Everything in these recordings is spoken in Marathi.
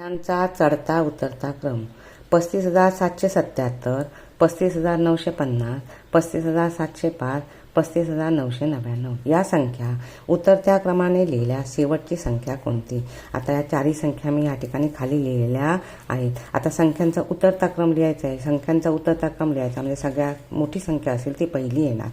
संख्यांचा चढता उतरता क्रम. पस्तीस हजार सातशे सत्याहत्तर पस्तीस हजार नऊशे पन्नास पस्तीस हजार सातशे पाच पस्तीस हजार नऊशे नव्याण्णव. या संख्या उतरत्या क्रमाने लिहिल्या शेवटची संख्या कोणती? आता या चारही संख्या मी या ठिकाणी खाली लिहिलेल्या आहेत. आता संख्यांचा उतरता क्रम लिहायचा आहे. संख्यांचा उतरता क्रम लिहायचा म्हणजे सगळ्यात मोठी संख्या असेल ती पहिली येणार.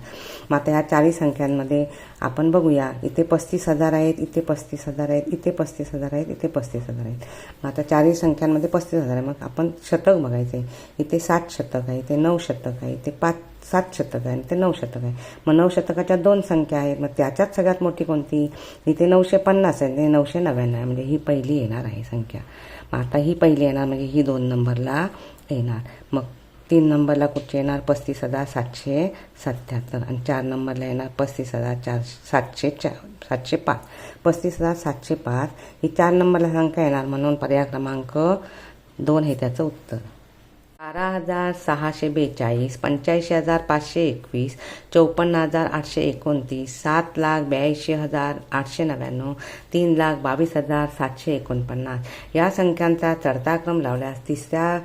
मग आता या चारही संख्यांमध्ये आपण बघूया. इथे पस्तीस हजार आहेत इथे पस्तीस हजार आहेत इथे पस्तीस हजार आहेत इथे पस्तीस हजार आहेत. मग आता चारही संख्यांमध्ये पस्तीस हजार आहे. मग आपण शतक बघायचं आहे. इथे सात शतक आहे इथे नऊ शतक आहे इथे पाच सात शतक आहे आणि ते नऊ शतक आहे. मग नऊ शतकाच्या दोन संख्या आहेत. मग त्याच्यात सगळ्यात मोठी कोणती? इथे नऊशे पन्नास आहे ते नऊशे नव्याण्णव आहे. म्हणजे ही पहिली येणार आहे संख्या. मग आता ही पहिली येणार म्हणजे ही दोन नंबरला येणार. मग तीन नंबरला कुठचे येणार? पस्तीस हजार सातशे सत्याहत्तर. आणि चार नंबरला येणार पस्तीस हजार चार सातशे चार सातशे पाच. पस्तीस हजार सातशे पाच ही चार नंबरला संख्या येणार म्हणून पर्याय क्रमांक दोन हे त्याचं उत्तर. बारा हजार सहाशे बेचाळीस पंच्याऐंशी हजार पाचशे एकवीस चौपन्न हजार आठशे एकोणतीस सात लाख ब्याऐंशी हजार आठशे नव्याण्णव तीन लाख बावीस हजार सातशे एकोणपन्नास. या संख्यांचा चढता क्रम लावल्यास तिसऱ्या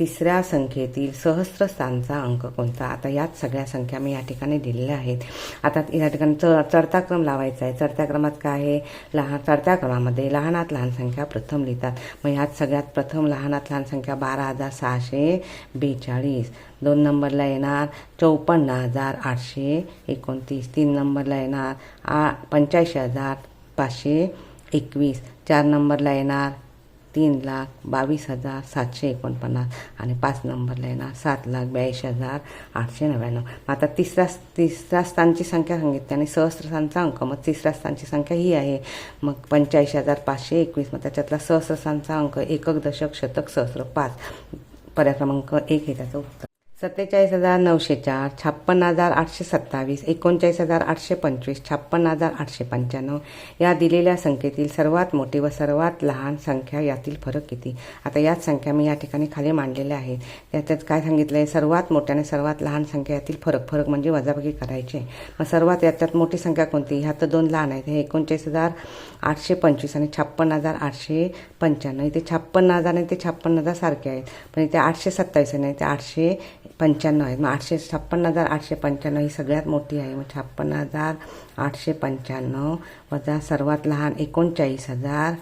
तिसऱ्या संख्येतील सहस्रस्थानचा अंक कोणता? आता याच सगळ्या संख्या मी या ठिकाणी दिलेल्या आहेत. आता या ठिकाणी च चढता क्रम लावायचा आहे. चढत्या क्रमात काय आहे? लहान चढत्या क्रमामध्ये लहानात लहान संख्या प्रथम लिहितात. मग ह्यात सगळ्यात प्रथम लहानात लहान संख्या बारा हजार सहाशे बेचाळीस. दोन नंबरला येणार चौपन्न हजार आठशे एकोणतीस. तीन नंबरला येणार आ पंच्याऐंशी हजार पाचशे एकवीस. चार नंबरला येणार तीन लाख बावीस हजार सातशे एकोणपन्नास आणि पाच नंबरला येणार सात लाख ब्याऐंशी हजार आठशे नव्याण्णव. मग आता तिसऱ्या तिसऱ्या स्थानची संख्या सांगितली आणि सहस्रस्थानचा अंक. मग तिसऱ्या स्थानची संख्या ही आहे. मग पंच्याऐंशी हजार पाचशे एकवीस. मग त्याच्यातला सहस्रस्थानचा अंक एकक दशक शतक सहस्र पाच. पर्याय क्रमांक एक हे त्याचं उत्तर. सत्तेचाळीस हजार नऊशे चार छप्पन्न हजार आठशे सत्तावीस एकोणचाळीस हजार आठशे पंचवीस छप्पन्न हजार आठशे पंच्याण्णव या दिलेल्या संख्येतील सर्वात मोठी व सर्वात लहान संख्या यातील फरक किती? आता याच संख्या मी या ठिकाणी खाली मांडलेल्या आहेत. त्याच्यात काय सांगितलं आहे सर्वात मोठ्याने सर्वात लहान संख्या यातील फरक फरक म्हणजे वजाबाकी करायचे. मग सर्वात याच्यात मोठी संख्या कोणती? ह्यात तर दोन लहान आहेत. हे एकोणचाळीस हजार आठशे पंचवीस आणि छप्पन्न हजार आठशे पंच्याण्णव. इथे छप्पन्न हजार आणि ते छप्पन्न हजार सारखे आहेत. पण इथे आठशे सत्तावीस आणि ते आठशे पंच्याण्णव आहेत मग आठशे छप्पन्न हजार आठशे पंच्याण्णव ही सगळ्यात मोठी आहे. मग छप्पन्न हजार आठशे पंच्याण्णव वजा सर्वात लहान एकोणचाळीस हजार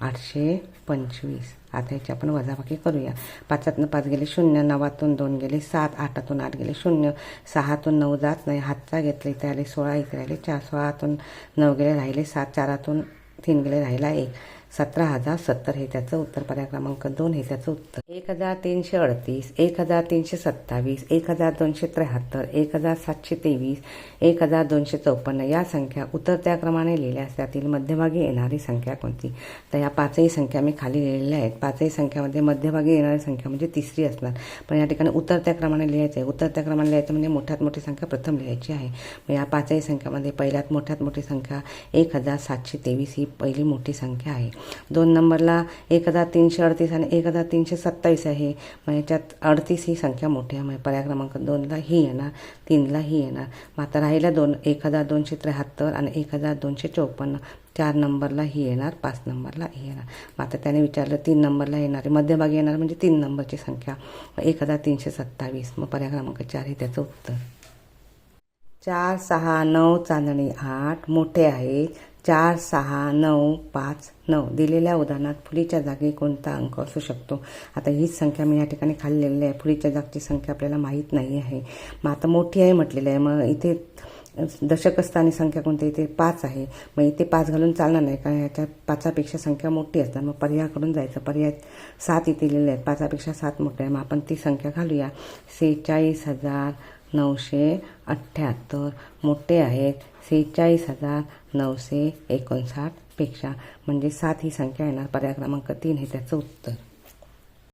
आठशे पंचवीस. आता याची आपण वजाबाकी करूया. पाचातनं पाच गेले शून्य नवातून दोन गेले सात आठातून आठ गेले शून्य सहातून नऊ जात नाही. हातचा घेतला इथे आले सोळा इथे राहिले चार सोळातून नऊ गेले राहिले सात चारातून तीन गेले राहिला एक. सतरा हजार सत्तर हे त्याचं उत्तर पर्याय क्रमांक दोन हे त्याचं उत्तर. एक हजार तीनशे अडतीस एक हजार तीनशे सत्तावीस एक हजार दोनशे त्र्याहत्तर एक हजार सातशे तेवीस एक हजार दोनशे चौपन्न या संख्या उत्तर क्रमाने लिहिल्यास त्यातील मध्यभागी येणारी संख्या कोणती? तर या पाचही संख्या मी खाली लिहिलेल्या आहेत. पाचही संख्यामध्ये मध्यभागी येणारी संख्या म्हणजे तिसरी असणार. पण या ठिकाणी उतरत्या क्रमाने लिहायचं आहे. उतरत्या क्रमाने लिहायचं म्हणजे मोठ्यात मोठी संख्या प्रथम लिहायची आहे. मग या पाचही संख्यामध्ये पहिल्यात मोठ्यात मोठी संख्या एक हजार सातशे तेवीस ही पहिली मोठी संख्या आहे. दोन नंबरला एक हजार तीनशे अडतीस आणि एक हजार तीनशे सत्तावीस आहे. मग याच्यात अडतीस ही संख्या मोठी आहे. मग पर्याय क्रमांक दोनला ही येणार तीनला ही येणार. मग आता राहिल्या दोन एक हजार दोनशे त्र्याहत्तर आणि एक हजार दोनशे चौपन्न. चार नंबरला ही येणार पाच नंबरला ही येणार. मग आता त्याने विचारलं तीन नंबरला येणार मध्यभागी येणार म्हणजे तीन नंबरची संख्या. एक हजार तीनशे सत्तावीस. मग पर्याय क्रमांक चार हे त्याचं उत्तर. चार सहा नऊ चांदणी आठ मोठे आहे चार सहा नऊ पाच नऊ दिलेल्या उदाहरणात फुलीच्या जागी कोणता अंक असू शकतो? आता हीच संख्या मी या ठिकाणी खाली लिहिलेली आहे. फुलीच्या जागची संख्या आपल्याला माहीत नाही आहे. मग आता मोठी आहे म्हटलेलं आहे. मग इथे दशकस्थानी संख्या कोणती? इथे पाच आहे. मग इथे पाच घालून चालणार नाही. कारण याच्यात पाचापेक्षा संख्या मोठी असणार. मग पर्यायाकडून जायचं. पर्याय सात इथे लिहिलेले आहेत. पाचापेक्षा सात मोठे आहे. मग आपण ती संख्या घालूया. सेहेचाळीस हजार नऊशे अठ्ठ्याहत्तर. मोठे आहेत. सेहेचाळीस हजार नऊशे एकोणसाठपेक्षा म्हणजे सात ही संख्या येणार. पर्याय क्रमांक तीन हे त्याचं उत्तर.